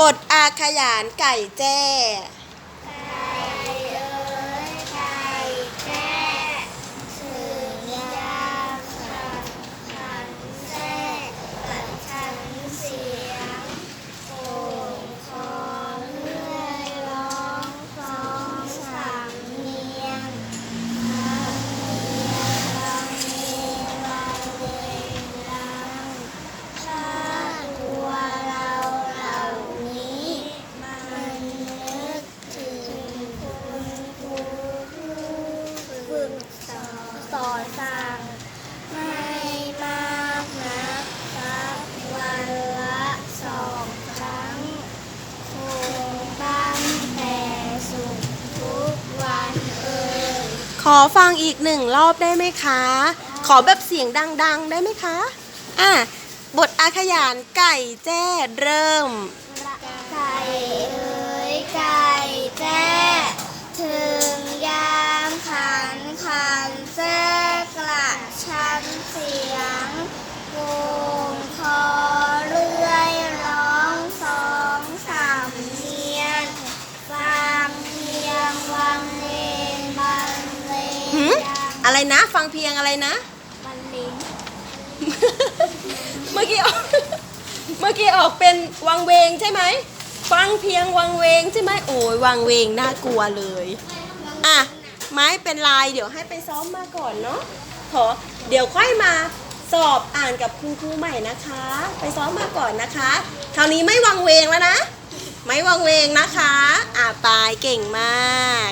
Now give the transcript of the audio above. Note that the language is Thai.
บทอาขยานไก่แจ้ สั่งไม่มากนักครับวันละสองครั้งคงตั้งแต่สุขทุกวันเอ่ยขอฟังอีกหนึ่งรอบได้ไหมคะ ขอแบบเสียงดัง ๆ ได้ไหมคะ อะ บทอาขยานไก่แจ้เริ่ม ไก่เอ๋ย อะไรนะ ฟังเพียงอะไรนะบรรเลงเมื่อกี้ออกเมื่อกี้ออกเป็นวังเวงใช่ไหม ฟังเพียงวังเวงใช่ไหมโอ้ยวังเวงน่ากลัวเลย อะ ไม้เป็นลายเดี๋ยวให้ไปซ้อมมาก่อนเนาะขอเดี๋ยวค่อยมาสอบอ่านกับคุณครูใหม่นะคะ ไปซ้อมมาก่อนนะคะ คราวนี้ไม่วังเวงแล้วนะ ไม่วังเวงนะคะ อะปายเก่งมาก